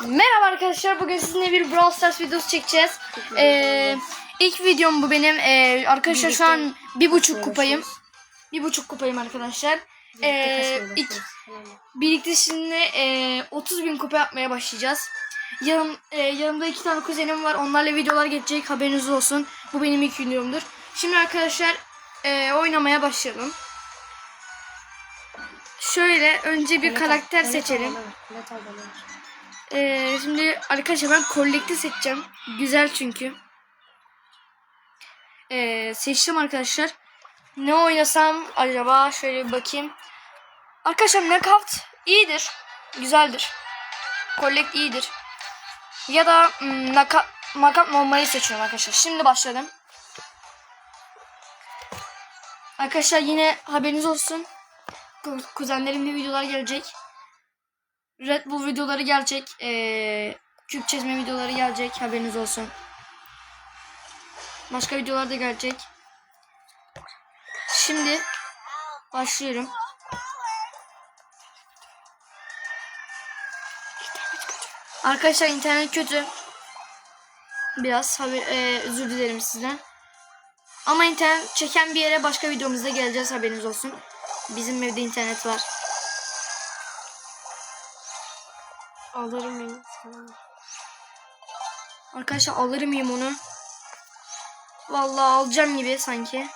Merhaba arkadaşlar. Bugün sizinle bir Brawl Stars videosu çekeceğiz. Ee, ilk videom bu benim. Ee, arkadaşlar şu an bir buçuk kupayım. Bir buçuk kupayım arkadaşlar. Ee, ilk, birlikte şimdi e, 30 bin kupa yapmaya başlayacağız. Yanım, e, yanımda iki tane kuzenim var. Onlarla videolar geçecek. Haberiniz olsun. Bu benim ilk videomdur. Şimdi arkadaşlar e, oynamaya başlayalım. Şöyle önce bir karakter seçelim. Ee, şimdi arkadaşlar ben kolekti seçeceğim. Güzel çünkü. Ee, seçtim arkadaşlar. Ne oynasam acaba? Şöyle bir bakayım. Arkadaşlar knockout iyidir. Güzeldir. Collect iyidir. Ya da hmm, knockout, normali seçiyorum arkadaşlar. Şimdi başladım. Arkadaşlar yine haberiniz olsun. Ku- Kuzenlerimle videolar gelecek. Red Bull videoları gelecek. Ee, küp çizme videoları gelecek. Haberiniz olsun. Başka videolar da gelecek. Şimdi başlıyorum. Arkadaşlar internet kötü. Biraz haber, ee, özür dilerim sizden. Ama internet çeken bir yere başka videomuzda geleceğiz haberiniz olsun. Bizim evde internet var. Alırım beni. Arkadaşlar alır mıyım onu? Vallahi alacağım gibi sanki.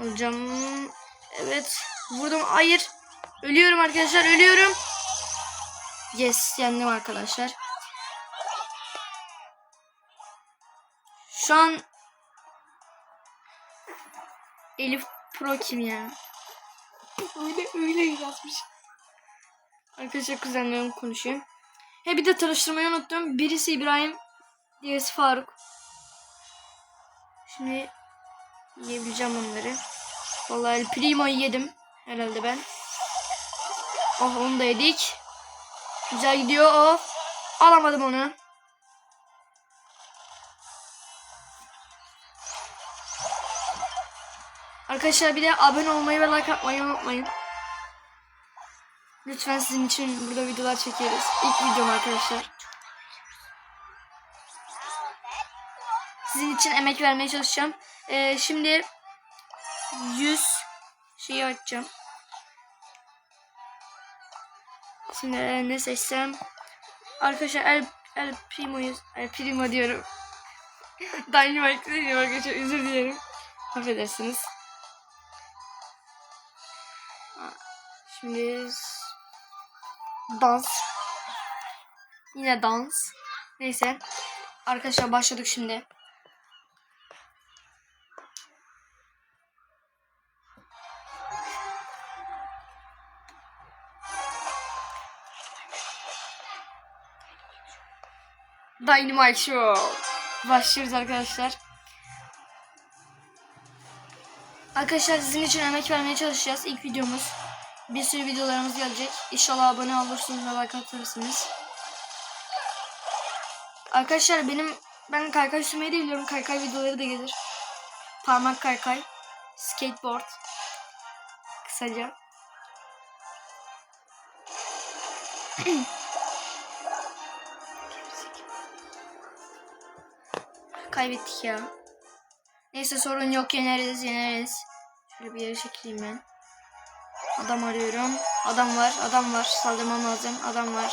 Alacağım. Evet. Vurdum. Hayır. Ölüyorum arkadaşlar. Ölüyorum. Yes. Yendim arkadaşlar. Şu an Elif Pro kim ya? Öyle öyle yazmış. Arkadaşlar kuzenlerim konuşuyor. He bir de tanıştırmayı unuttum. Birisi İbrahim, diğerisi Faruk. Şimdi yiyebileceğim onları. Vallahi El Primo'yu yedim herhalde ben. Oh onu da yedik. Güzel gidiyor o. Alamadım onu. Arkadaşlar bir de abone olmayı ve like atmayı unutmayın. Lütfen sizin için burada videolar çekiyoruz. İlk videom arkadaşlar. Sizin için emek vermeye çalışacağım. Ee, şimdi 100 şeyi açacağım. Şimdi e, ne seçsem? Arkadaşlar El, El Primo'yu El Primo diyorum. Dynamite diyorum arkadaşlar özür dilerim. Affedersiniz. Şimdi dans. Yine dans. Neyse. Arkadaşlar başladık şimdi. Dynamite Show. Başlıyoruz arkadaşlar. Arkadaşlar sizin için emek vermeye çalışacağız. İlk videomuz. Bir sürü videolarımız gelecek. İnşallah abone olursunuz ve like atırsınız. Arkadaşlar benim ben kaykay sürmeyi de biliyorum. Kaykay videoları da gelir. Parmak kaykay. Skateboard. Kısaca. Kaybettik ya. Neyse sorun yok yeneriz yeneriz. Şöyle bir yere çekileyim ben. Adam arıyorum. Adam var, adam var. Saldırmam lazım. Adam var.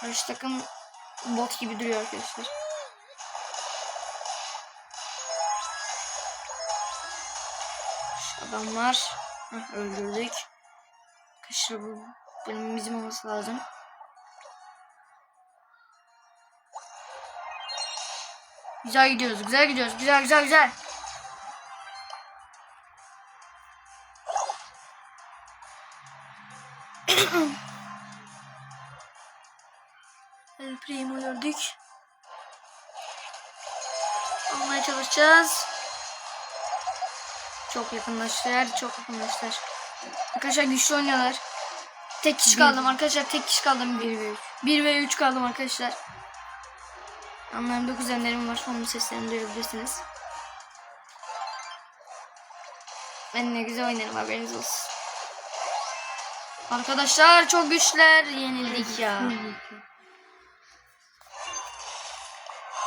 Karşı takım bot gibi duruyor arkadaşlar. Adam var. Heh, öldürdük. Arkadaşlar bu benim bizim olması lazım. Güzel gidiyoruz, güzel gidiyoruz. Güzel, güzel, güzel. El Primo gördük. Almaya çalışacağız. Çok yakınlaştılar, çok yakınlaştılar. Arkadaşlar güçlü oynuyorlar. Tek kişi kaldım arkadaşlar, tek kişi kaldım. 1 ve 3. 1 ve 3 kaldım arkadaşlar. Yanlarımda kuzenlerim var. Onun seslerini duyabilirsiniz. Ben ne güzel oynarım haberiniz olsun. Arkadaşlar çok güçler yenildik ya.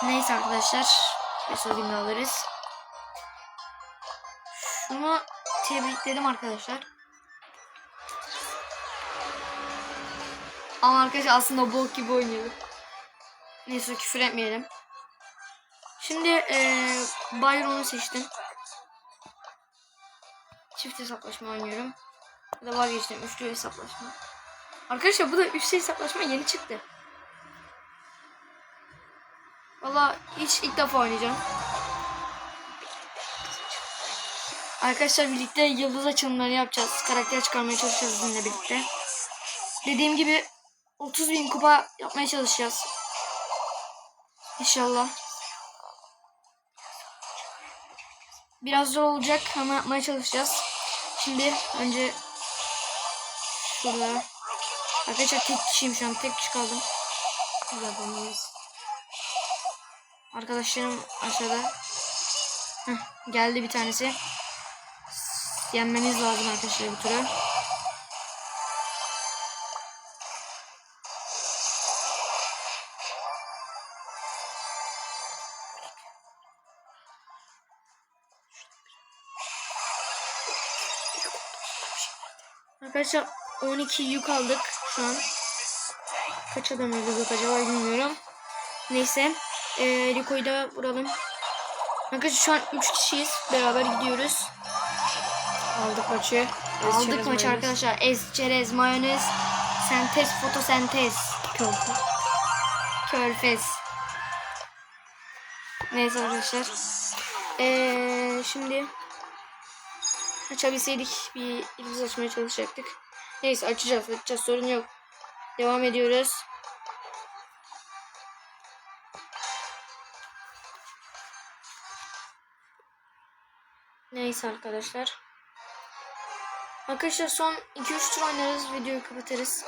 Neyse arkadaşlar. Bir sözümle alırız. Şunu tebrikledim arkadaşlar. Ama arkadaşlar aslında bok gibi oynuyordu. Neyse küfür etmeyelim. Şimdi eee Byron'u seçtim. Çift hesaplaşma oynuyorum. Ya da vazgeçtim. Üçlü hesaplaşma. Arkadaşlar bu da üçlü hesaplaşma yeni çıktı. Valla hiç ilk defa oynayacağım. Arkadaşlar birlikte yıldız açılımları yapacağız. Karakter çıkarmaya çalışacağız sizinle birlikte. Dediğim gibi 30 bin kupa yapmaya çalışacağız. İnşallah. Biraz zor olacak ama yapmaya çalışacağız. Şimdi önce şurada. Arkadaşlar tek kişiyim şu an. Tek kişi kaldım. Yapamayız. Arkadaşlarım aşağıda. Heh, geldi bir tanesi. Yenmeniz lazım arkadaşlar bu turu. Arkadaşlar 12 yük aldık şu an. Kaç adam öldürdük acaba bilmiyorum. Neyse. Ee, Rico'yu da vuralım. Arkadaşlar şu an 3 kişiyiz. Beraber gidiyoruz. Aldık maçı. Ez Aldık maçı mayonez. arkadaşlar. Ez, çerez, mayonez, sentez, fotosentez, Köfte. körfez. Neyse arkadaşlar. Ee, şimdi açabilseydik bir yıldız açmaya çalışacaktık. Neyse açacağız açacağız sorun yok. Devam ediyoruz. Neyse arkadaşlar. Arkadaşlar son 2-3 tur oynarız. Videoyu kapatırız.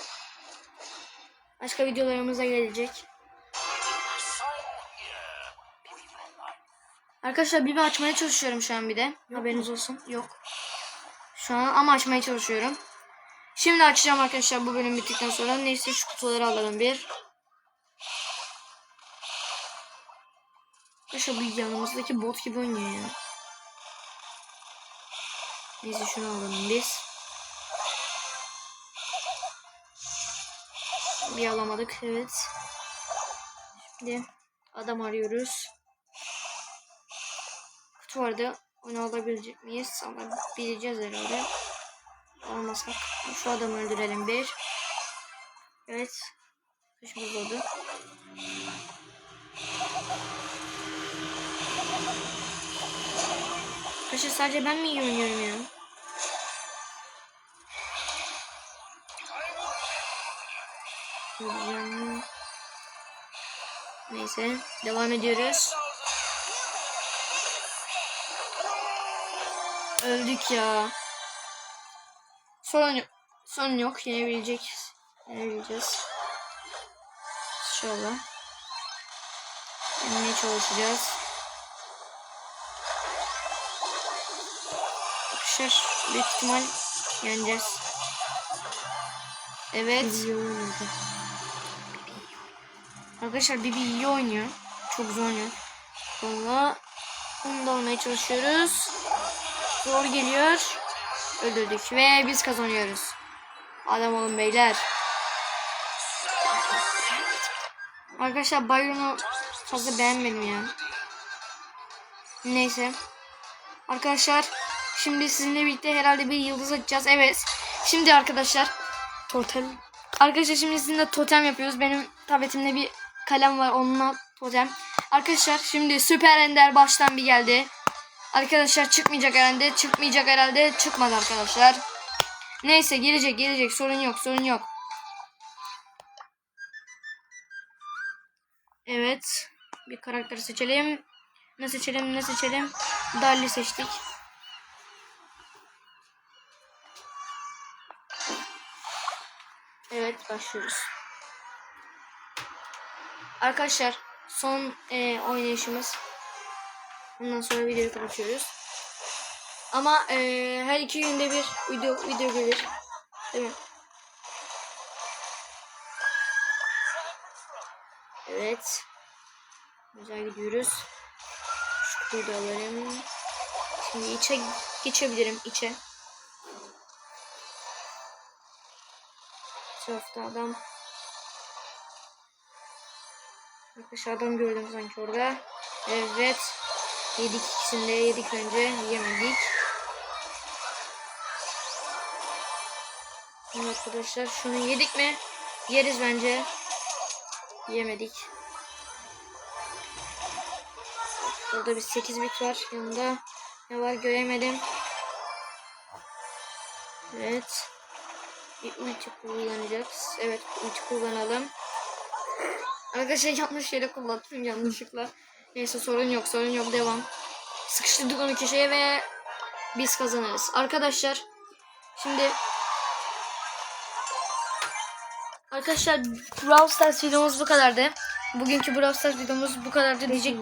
Başka videolarımız da gelecek. Arkadaşlar bir açmaya çalışıyorum şu an bir de. Haberiniz olsun. Yok. Şu an ama açmaya çalışıyorum. Şimdi açacağım arkadaşlar bu bölüm bittikten sonra. Neyse şu kutuları alalım bir. Arkadaşlar bu yanımızdaki bot gibi oynuyor ya. Neyse şunu alalım biz. Bir alamadık evet. Şimdi adam arıyoruz. Kutu vardı. Onu alabilecek miyiz? Alabileceğiz herhalde. Alamazsak. Şu adamı öldürelim bir. Evet. Kışımız oldu. Arkadaşlar sadece ben mi iyi oynuyorum ya? Neyse devam ediyoruz. Öldük ya. Sorun yok. Sorun yok. Yenebilecek. Yenebileceğiz. İnşallah. Yenmeye çalışacağız. Arkadaşlar büyük ihtimal yeneceğiz. Evet. Arkadaşlar Bibi iyi oynuyor. Çok zor oynuyor. Valla onu da almaya çalışıyoruz. Zor geliyor. Öldürdük ve biz kazanıyoruz. Adam olun beyler. Arkadaşlar Byron'u fazla beğenmedim ya. Neyse. Arkadaşlar şimdi sizinle birlikte herhalde bir yıldız açacağız. Evet. Şimdi arkadaşlar Totem. Arkadaşlar şimdi sizinle totem yapıyoruz. Benim tabletimde bir kalem var onunla totem. Arkadaşlar şimdi Süper Ender baştan bir geldi. Arkadaşlar çıkmayacak herhalde. Çıkmayacak herhalde. Çıkmadı arkadaşlar. Neyse gelecek gelecek. Sorun yok sorun yok. Evet. Bir karakter seçelim. Ne seçelim ne seçelim. Darli seçtik. Evet başlıyoruz. Arkadaşlar son e, oynayışımız. Ondan sonra videoyu kapatıyoruz. Ama e, her iki günde bir video video gelir. Değil mi? Evet. Güzel gidiyoruz. Şu kutuyu da alalım. Şimdi içe geçebilirim içe. Etrafta adam. Arkadaş adam gördüm sanki orada. Evet. Yedik ikisini de yedik önce. Yemedik. Şimdi arkadaşlar şunu yedik mi? Yeriz bence. Yemedik. Burada bir 8 bit var. Yanında ne var göremedim. Evet. Bir ulti kullanacağız. Evet ulti kullanalım. Arkadaşlar yanlış yere kullandım yanlışlıkla. Neyse sorun yok sorun yok devam. Sıkıştırdık onu köşeye ve biz kazanırız. Arkadaşlar şimdi Arkadaşlar Brawl Stars videomuz bu kadardı. Bugünkü Brawl Stars videomuz bu kadardı diyecek.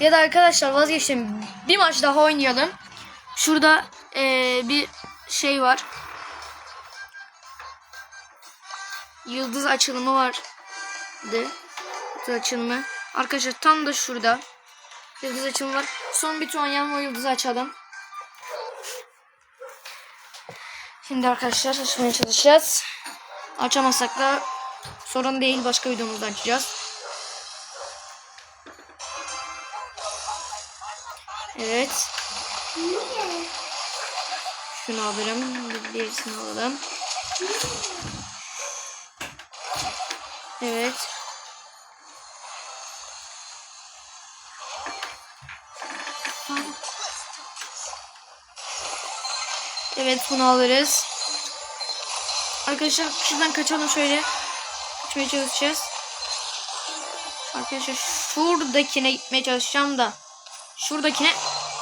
Ya da arkadaşlar vazgeçtim. Bir maç daha oynayalım. Şurada eee, bir şey var. Yıldız açılımı vardı. Yıldız açılımı. Arkadaşlar tam da şurada. Yıldız açılımı var. Son bir tur oynayalım o yıldızı açalım. Şimdi arkadaşlar açmaya çalışacağız. Açamazsak da sorun değil. Başka videomuzda açacağız. Evet. Şunu alırım. Bir diğerisini alalım. Evet. Evet bunu alırız. Arkadaşlar şuradan kaçalım şöyle. Kaçmaya çalışacağız. Arkadaşlar şuradakine gitmeye çalışacağım da. Şuradakine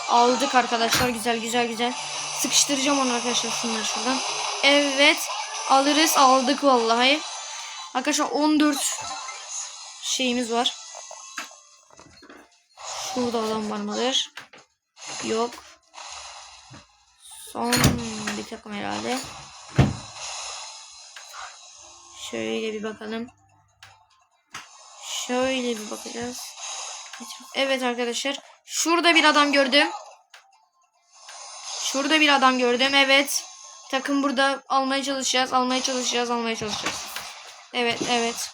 aldık arkadaşlar. Güzel güzel güzel. Sıkıştıracağım onu arkadaşlar şunları şuradan. Evet. Alırız. Aldık vallahi. Arkadaşlar 14 şeyimiz var. Şurada adam var mıdır? Yok. Son bir takım herhalde. Şöyle bir bakalım. Şöyle bir bakacağız. Evet arkadaşlar. Şurada bir adam gördüm. Şurada bir adam gördüm. Evet. Takım burada almaya çalışacağız. Almaya çalışacağız. Almaya çalışacağız. Evet evet.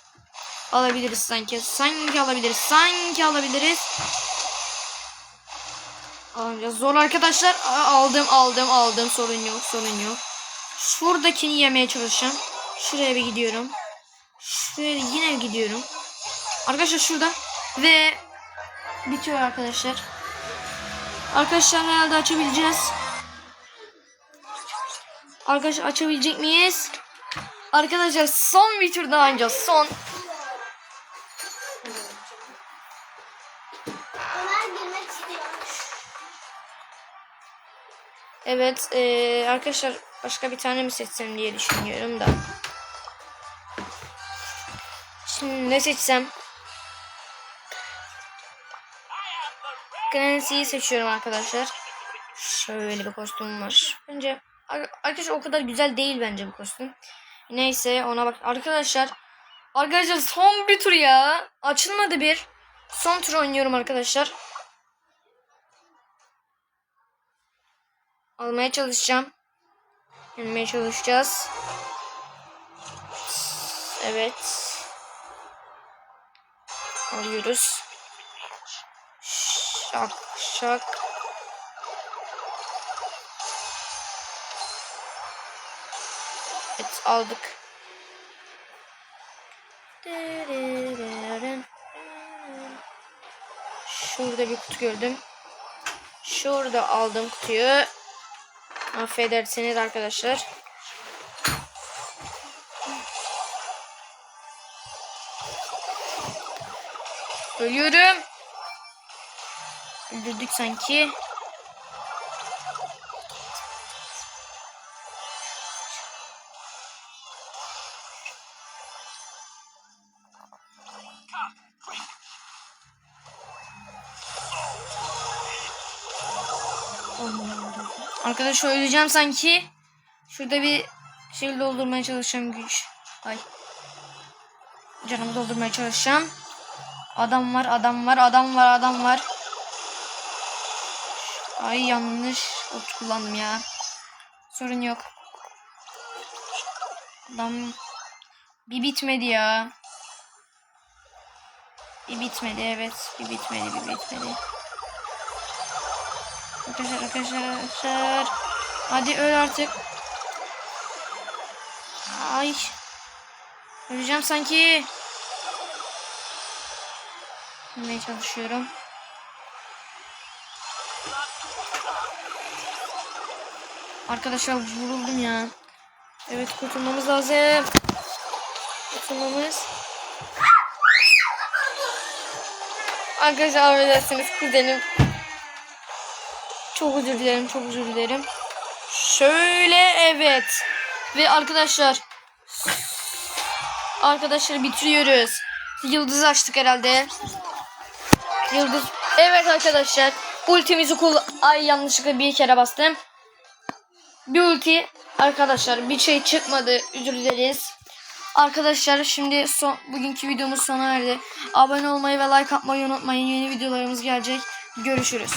Alabiliriz sanki. Sanki alabiliriz. Sanki alabiliriz. Alamayacağız. Zor arkadaşlar. Aldım aldım aldım. Sorun yok sorun yok. Şuradakini yemeye çalışacağım. Şuraya bir gidiyorum. Şuraya yine gidiyorum. Arkadaşlar şurada. Ve bitiyor arkadaşlar. Arkadaşlar herhalde açabileceğiz. Arkadaşlar açabilecek miyiz? Arkadaşlar son bir tur daha oynayacağız. Son. Evet eee, arkadaşlar başka bir tane mi seçsem diye düşünüyorum da. Şimdi ne seçsem? Clancy'yi seçiyorum arkadaşlar. Şöyle bir kostüm var. Bence ar- arkadaşlar o kadar güzel değil bence bu kostüm. Neyse ona bak. Arkadaşlar Arkadaşlar son bir tur ya. Açılmadı bir. Son tur oynuyorum arkadaşlar. Almaya çalışacağım. Yenmeye çalışacağız. Evet. Alıyoruz. Şak şak. Aldık. Şurada bir kutu gördüm. Şurada aldım kutuyu. Affedersiniz arkadaşlar. Ölüyorum. Öldürdük sanki. Arkadaş öleceğim sanki. Şurada bir şey doldurmaya çalışacağım güç. Ay. Canımı doldurmaya çalışacağım. Adam var, adam var, adam var, adam var. Ay yanlış ot kullandım ya. Sorun yok. Adam bir bitmedi ya. Bir bitmedi evet. Bir bitmedi, bir bitmedi. Arkadaşlar, arkadaşlar, arkadaşlar. Hadi öl artık. Ay. Öleceğim sanki. Ölmeye çalışıyorum. Arkadaşlar vuruldum ya. Evet kurtulmamız lazım. Kurtulmamız. Arkadaşlar affedersiniz kuzenim. Çok özür dilerim, çok özür dilerim. Şöyle evet. Ve arkadaşlar Arkadaşlar bitiriyoruz. Yıldız açtık herhalde. Yıldız. Evet arkadaşlar. Ultimizi kul ay yanlışlıkla bir kere bastım. Bir ulti arkadaşlar bir şey çıkmadı. Özür dileriz. Arkadaşlar şimdi son bugünkü videomuz sona erdi. Abone olmayı ve like atmayı unutmayın. Yeni videolarımız gelecek. Görüşürüz.